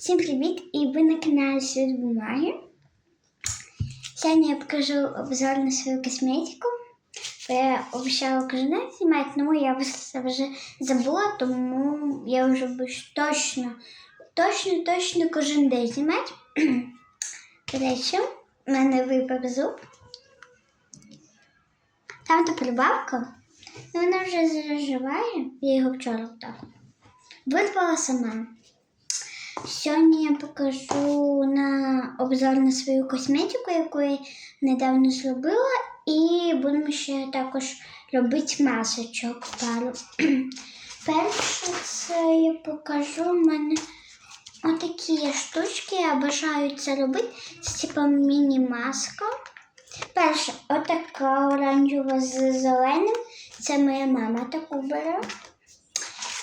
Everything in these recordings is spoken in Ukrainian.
Всім привіт! І ви на каналі Світ Бумаги. Сьогодні я покажу обзор на свою косметику. Бо Я обіцяла кожен день знімати, ну я вже забула, тому я вже буду точно, точно, точно кожен день знімати. До речі, в мене випав зуб. Там та прибавка, ну вона вже заживає, я його вчора так. Вирвала сама. Сьогодні я покажу на обзор на свою косметику, яку я недавно зробила, і будемо ще також робити масочок пару. Перше, це я покажу в мене отакі штучки, я бажаю це робити. Це типу міні-маска. Перше, отака оранжева з зеленим. Це моя мама таку бере.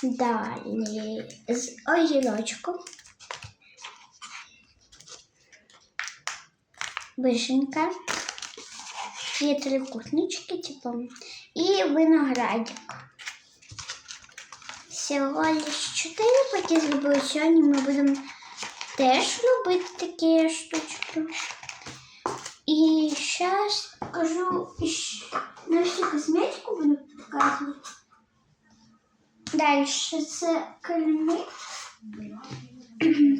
Далі з огірочком. Вишенька. Є трикутнички, типу, і виноградик. Всього лиш 4 паки зробили. Сьогодні ми будемо теж робити такі штучки. І зараз покажу на всю косметику буду показувати. Далі це креми.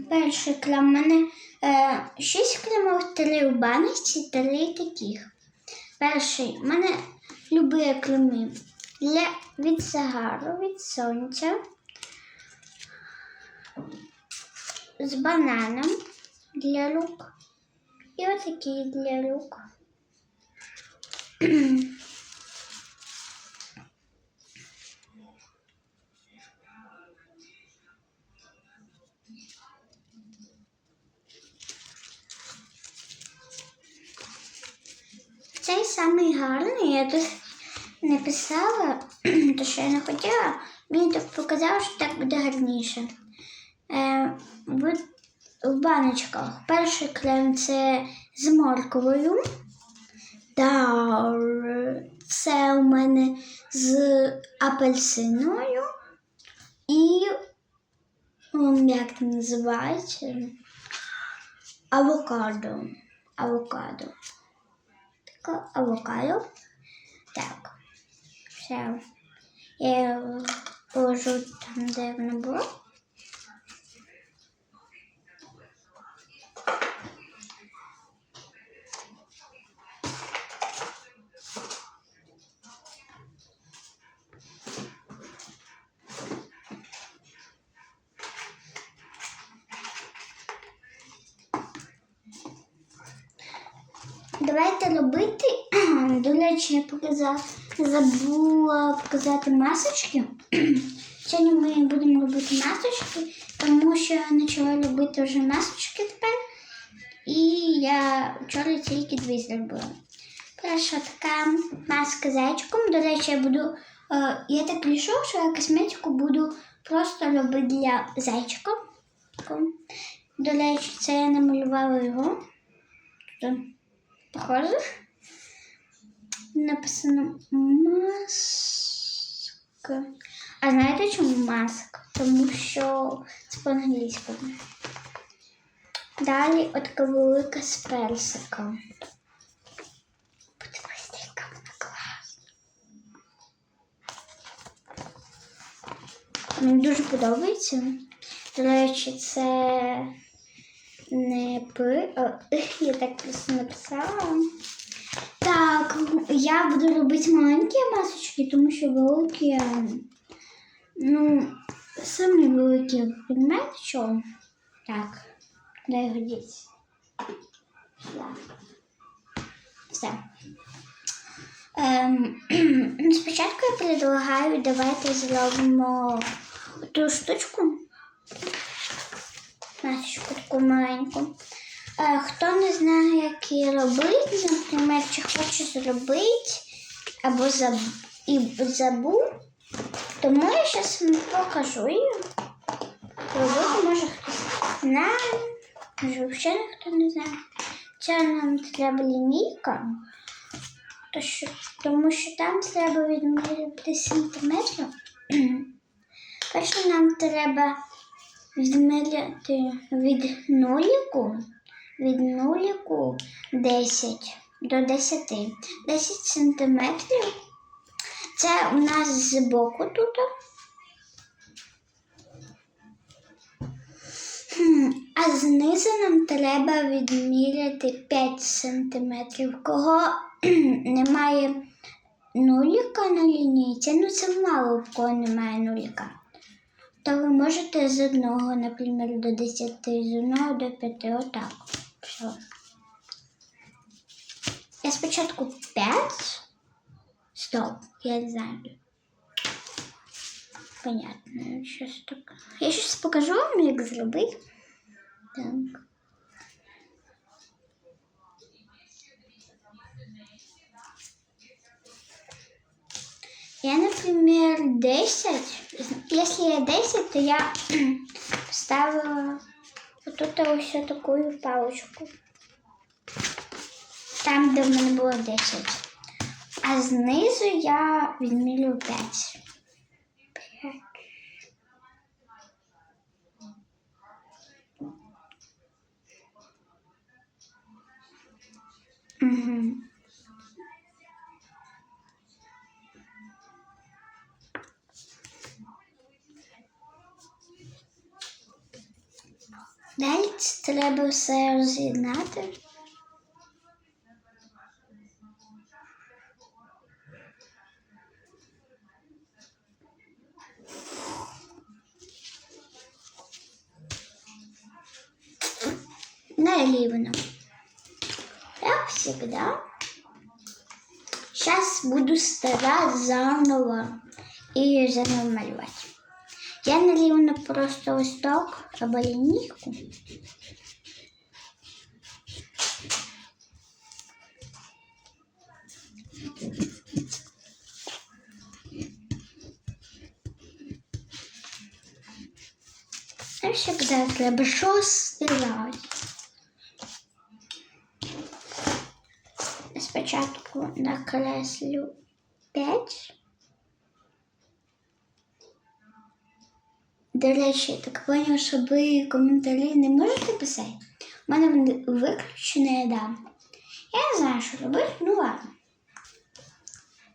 Перший крем у мене е, 6 кремів, 3 в баночці, 3 таких. Перший мене любі креми для від загару, від сонця. З бананом для рук. І отакий для рук. Цей самий гарний, я тут написала, то що я не хотіла, мені так показало, що так буде гарніше. Е, в, баночках перший крем це з морквою. Далі це у мене з апельсиною. І як називається? Авокадо. Авокадо. Таке авокадо. Так. Все. Я положу там, де воно було. Давайте робити. До речі, я показала, забула показати масочки. Сьогодні ми будемо робити масочки, тому що я почала робити вже масочки тепер. І я вчора тільки дві зробила. Перша така маска зайчиком. До речі, я буду. е, я так рішила, що я косметику буду просто робити для зайчика. До речі, це я намалювала його. Похоже. Написано маска. А знаєте чому маска? Тому що це по-англійському. Далі от така велика з персиком. Подивись, яка вона класна. Мені дуже подобається. До речі, це не пи. Я так просто написала. Так, я буду робити маленькі масочки, тому що великі, ну, самі великі, розумієте, що? Так, дай годіться. Все. Ем, спочатку я предлагаю, давайте зробимо ту штучку. Масочку таку маленьку. Е, Хто не знає, як її робити, наприклад, чи хоче зробити або заб... і забув, тому я зараз вам покажу її. Робити може хтось знає, може взагалі ніхто не знає. Це нам треба лінійка, то тому що там треба відмірювати сантиметрів. Перше нам треба відміряти від нуліку, від нуліку 10 до 10. 10 сантиметрів. Це у нас збоку тут. А знизу нам треба відміряти 5 сантиметрів. Кого немає нуліка на лінійці, ну це мало в кого немає нуліка. То ви можете з одного, наприклад, до 10, з одного до 5, отак. Я спочатку 5. Стоп, я не знаю. Понятно, щось так. Я щось покажу вам, як зробити. Так. Я, например, 10. Если я 10, то я ставила вот тут ось такую палочку. Там, де в мене було 10. А знизу я відмілю 5. 5. Угу. Це треба все роз'єднати. Наливно. Как всегда. Сейчас буду старать заново и заново малювати. Я налівну просто так або лінійку. А всегда треба щось стирати. Спочатку накреслю 5. До речі, я так поняв, що ви коментарі не можете писати. У мене вони виключені, да. Я не знаю, що робити, ну ладно.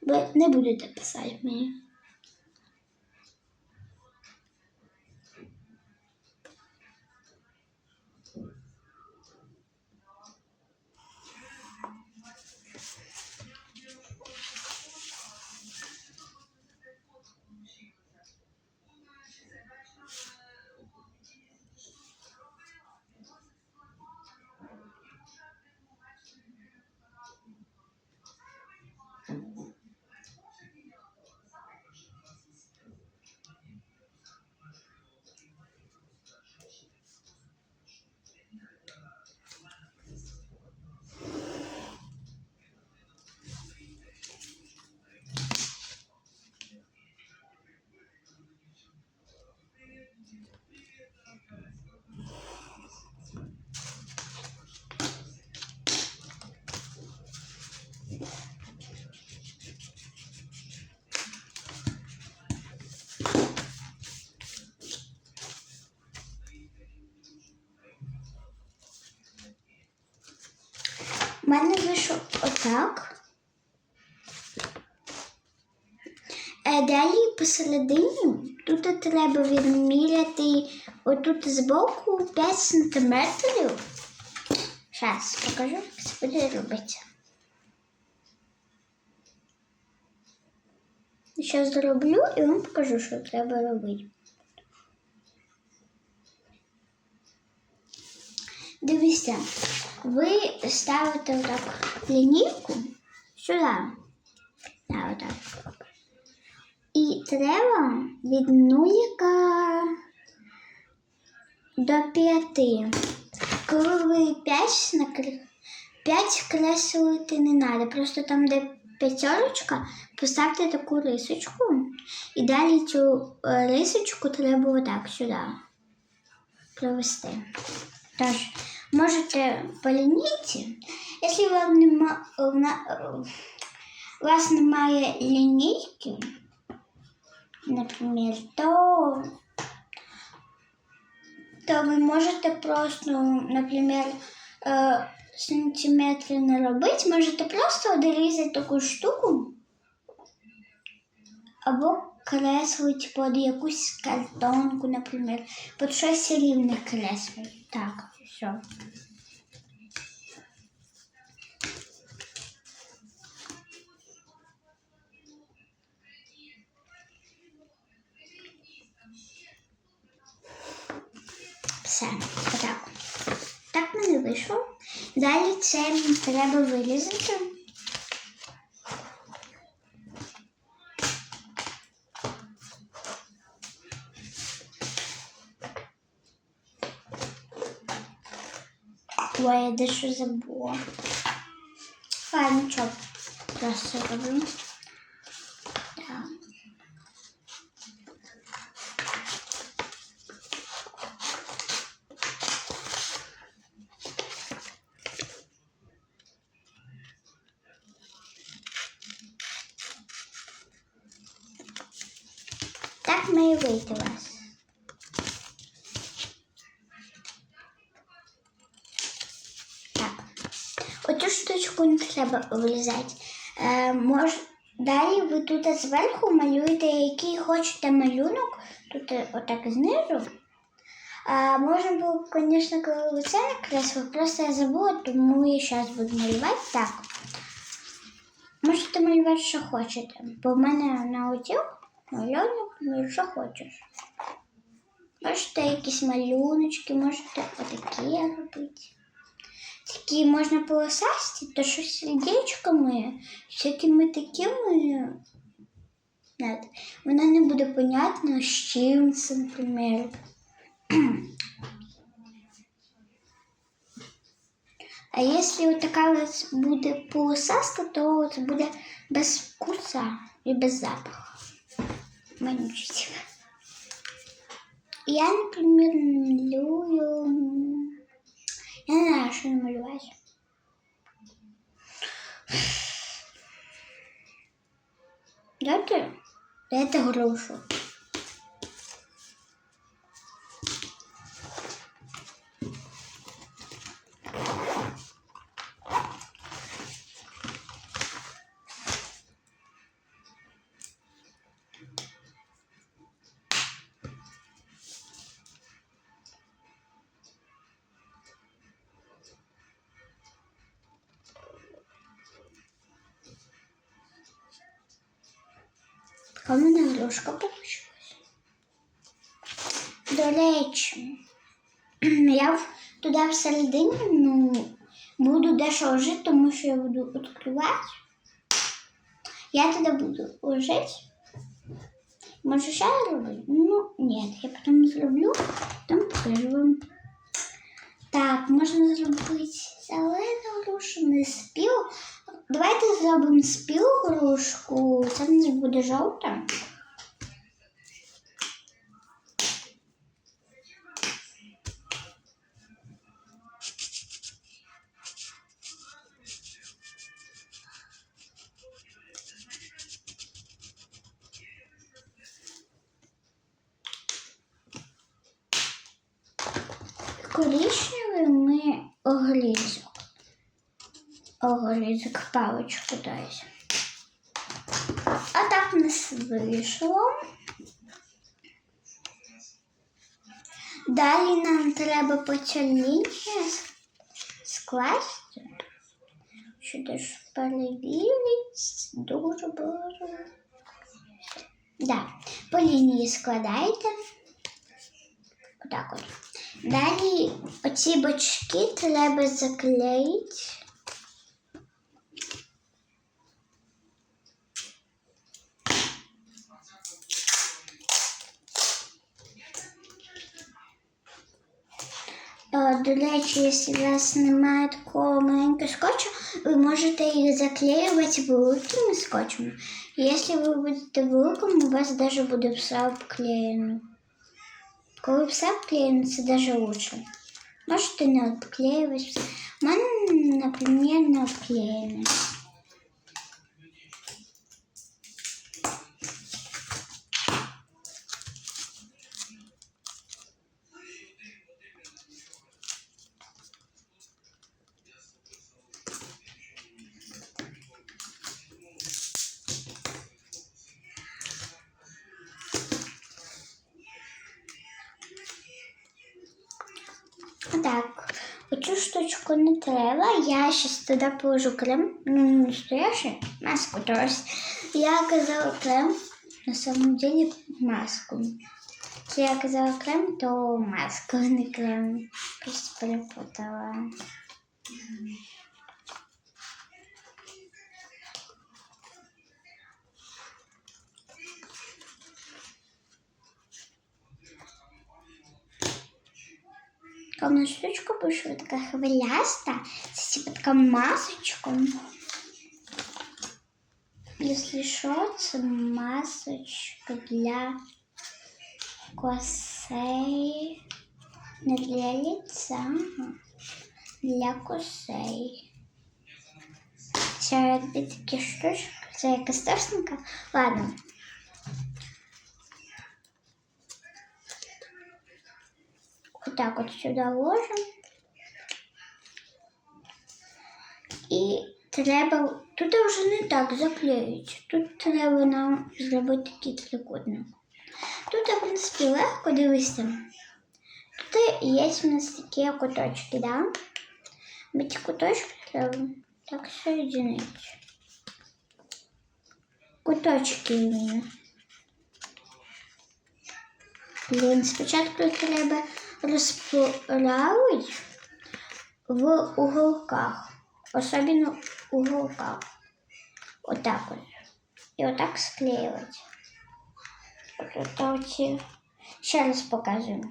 Ви не будете писати мені. У мене вийшов отак. Е, Далі посередині тут треба відміряти отут збоку 5 сантиметрів. Зараз покажу, як це буде робити. Зараз зроблю і вам покажу, що треба робити. Дивіться, ви ставите отак лінійку сюди. Да, отак. І треба від нуліка до п'яти. Коли ви п'ять накр... креслити не треба. Просто там, де п'ятерочка, поставте таку рисочку. І далі цю е, рисочку треба отак сюди провести. Тож, можете по лінійці, якщо вам нема, вона- у вас немає лінійки, наприклад, то то ви можете просто, наприклад, е, сантиметри не робити, можете просто дорізати таку штуку або креслити під якусь картонку, наприклад, під щось рівне креслити. Так, Все. Все, отак. Так мене вийшло. Далі це треба вирізати. Ой, я дещо забула. Ладно, нічого. Просто роблю. Так. Так має вийти у вас. Так. Оцю штучку не треба. Е, мож... Далі ви тут зверху малюєте, який хочете малюнок, тут е, отак знизу. А, можна було звісно, коли це накреслили, просто я забула, тому я зараз буду малювати так. Можете малювати, що хочете. Бо в мене на малюнок, ну, що хочеш. Можете якісь малюночки, можете отакі робити. Такі можна полосасти, то що з сердечками, всякими такими. Нет, воно не буде понятно, з чим це, наприклад. А якщо вот така вот буде полосаста, то це буде без вкуса і без запаху. Манючить. Я, наприклад, малюю. Я не знаю, що намалювати. Дайте, дайте грушу. Мене грушка. До речі, я в- туди всередині ну, буду дещо ложити, тому що я буду відкривати. Я туди буду ложити. Може, ще робити? Ну, ні, я потім зроблю, потім покажу вам. Так, можна зробити зелену грушу, не спілу. Давайте зробимо спілу грушку. Це не буде жовта. Вийшло. Далі нам треба по цій скласти. Що ж перевірить дуже дуже. Да. По лінії складаєте. Отак от. Далі оці бочки треба заклеїти. До речі, якщо у вас немає такого маленького скотчу, ви можете їх заклеювати великими скотчами. Якщо ви будете великим, у вас навіть буде все обклеєно. Коли все обклеєно, це навіть лучше. Можете не обклеювати все. У мене, наприклад, не обклеєно. Штучку не треба. Я щас туди положу крем. Ну, не настоящий, маску трос. Я казала крем, на самом деле маску. Если я казала крем, то маску, не крем. Просто перепутала. Така штучка вийшла така хвиляста. Це типа така масочка. Если що, це масочка для косей. Не для лица, для косей. Це якби такі штучки. Це якась старшенька. Ладно. Вот так вот сюда ложим. І треба. Тут вже не так заклеїть. Тут треба нам зробити такий трикутник. Тут, в принципі, легко дивися. Тут є у нас такі куточки, да? Бо ці куточки треба так соєдинити. Куточки іменно. Блін, спочатку треба розправити в уголках. Особенно в уголках. Вот так вот. И вот так склеивать. Оці. Ще раз покажу.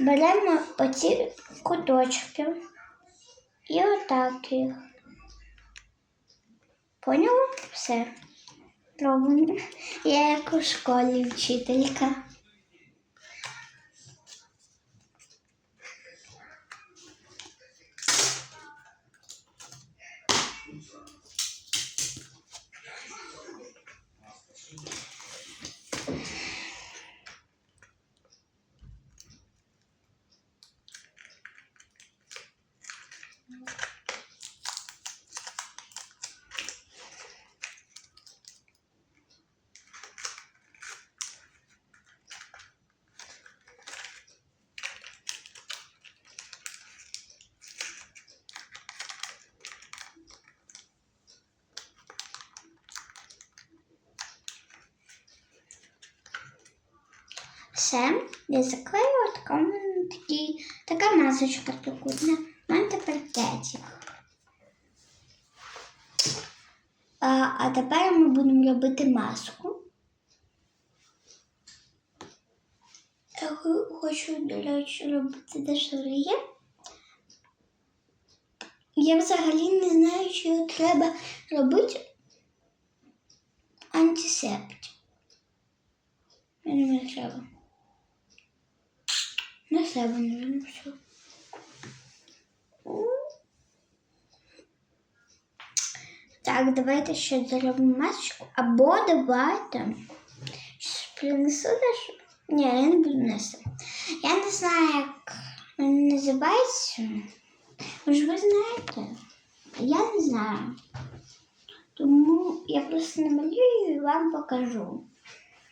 Беремо оці куточки і отак їх. Поняла? Все. Робимо. Я як у школі вчителька. Все, я заклею, така такі, така масочка трикутна. У тепер п'ять. А, а тепер ми будемо робити маску. Я хочу, до речі, робити дешевле. Я взагалі не знаю, його треба робити антисептик. Мені не треба. На себе, наверное, все. Так, давайте ще зробимо масочку. Або давайте. Щось принесу даже. Ні, я не буду нести. Я не знаю, як він називається. Може, ви знаєте? Я не знаю. Тому я просто намалюю і вам покажу.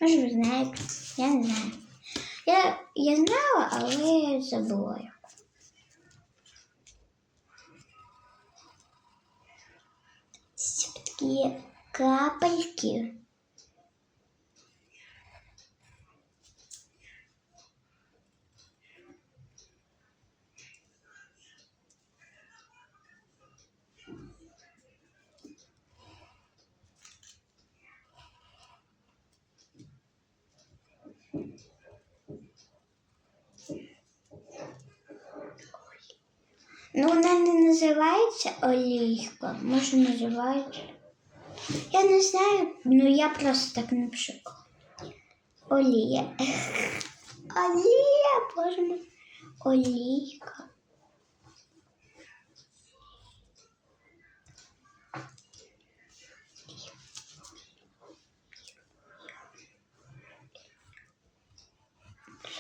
Може, ви знаєте, я не знаю. Я, я знала, але забула. Це такі капельки. Ну, вона не називається олійка, може називається. Я не знаю, ну я просто так напишу. Олія. Олія, боже мой. Олійка.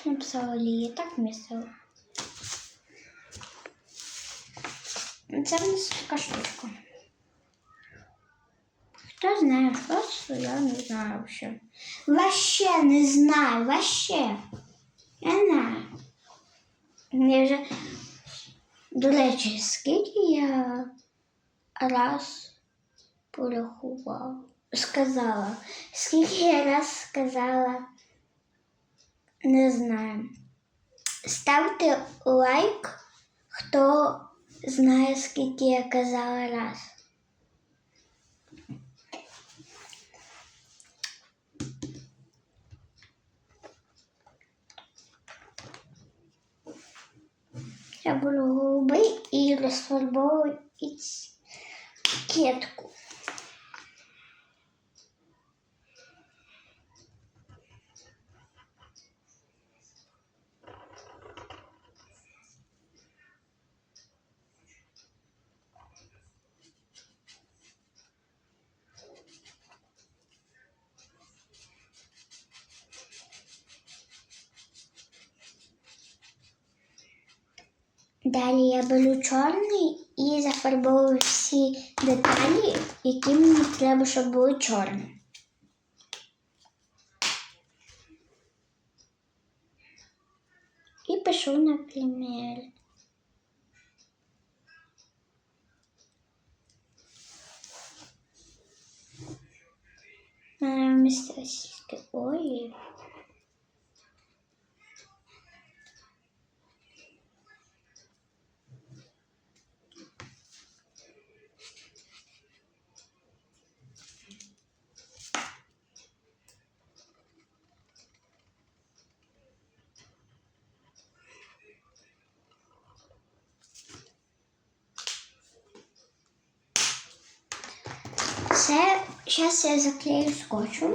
Написала олія? Так написала. Це в нас така штучка. Хто знає, що це, я не знаю вообще. Вообще не знаю, вообще. Я не знаю. Я вже До речі, скільки я раз порахувала, сказала, скільки я раз сказала, не знаю. Ставте лайк, хто знає, скільки я казала раз. Я буду голубий і розфарбовую кетку. Далі я беру чорний і зафарбовую всі деталі, які мені треба, щоб були чорні. І пишу, наприклад. Місто російське. Ой. Це зараз я заклею скотчем.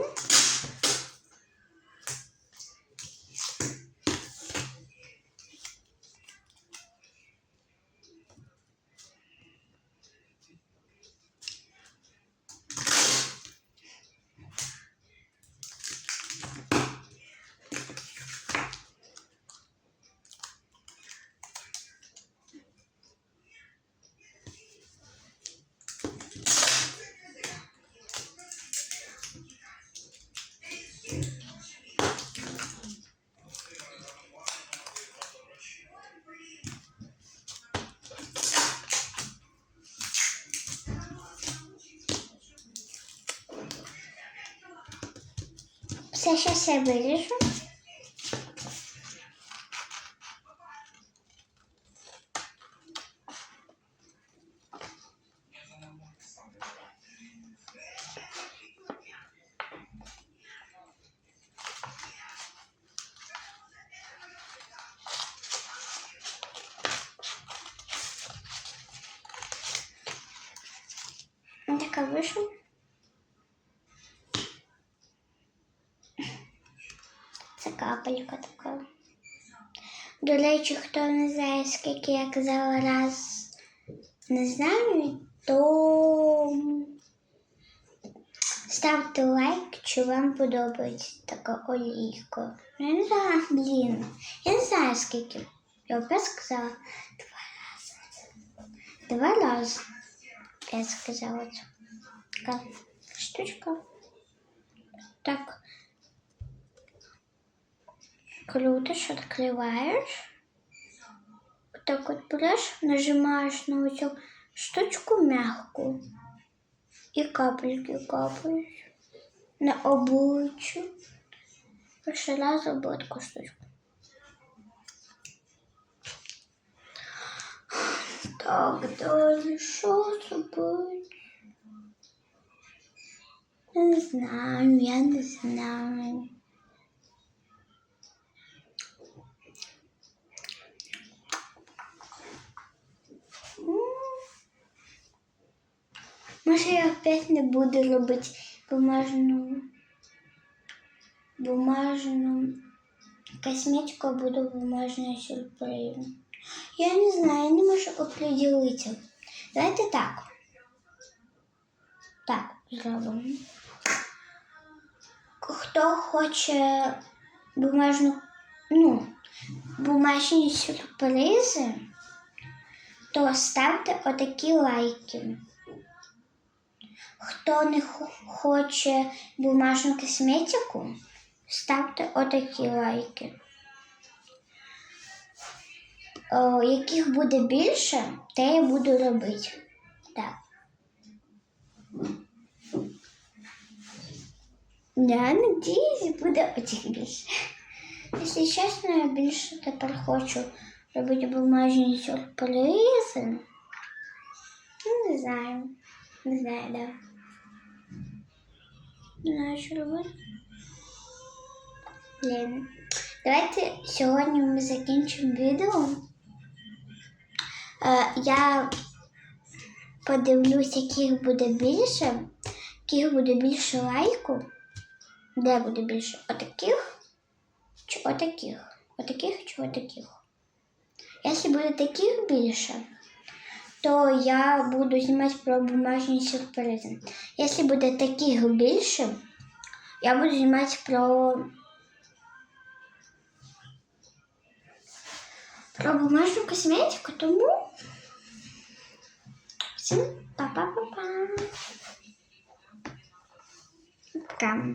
Все зараз я виріжу. Така вийшла. Це капелька така. До речі, хто не знає, скільки я казала раз не знаю, то ставте лайк, чи вам подобається така олійка. Я не знаю, блін. Я не знаю, скільки. Я опять сказала два рази. Два рази. Я сказала. Така штучка. Так. Крутиш, відкриваєш. Так от береш, нажимаєш на цю штучку м'яку. І капельки капають на обличчя. Перший раз робила таку штучку. Так, далі що зробити? Не знаю, я не знаю. Може, я опять не буду робити бумажну бумажну косметику, а буду бумажною сюрпризом. Я не знаю, я не можу оприділитися. Давайте так. Так, зробимо. Хто хоче бумажну, ну, бумажні сюрпризи, то ставте отакі лайки. Хто не хо- хоче бумажну косметику, ставте отакі лайки. о, яких буде більше, те я буду робити. Так. Я надіюсь, буде оцих більше. Якщо чесно, я більше тепер хочу робити бумажні сюрпризи. Ну, не знаю. Не знаю, да. Не знаю. Давайте сьогодні ми закінчимо відео. Е, я подивлюсь, яких буде більше, яких буде більше лайку. Де буде більше? Отаких чи отаких? Отаких чи отаких? Якщо буде таких більше, то я буду знімати про бумажні сюрпризи. Якщо буде таких більше, я буду знімати про. Про бумажну косметику, тому всім па-па-па-па. Пока.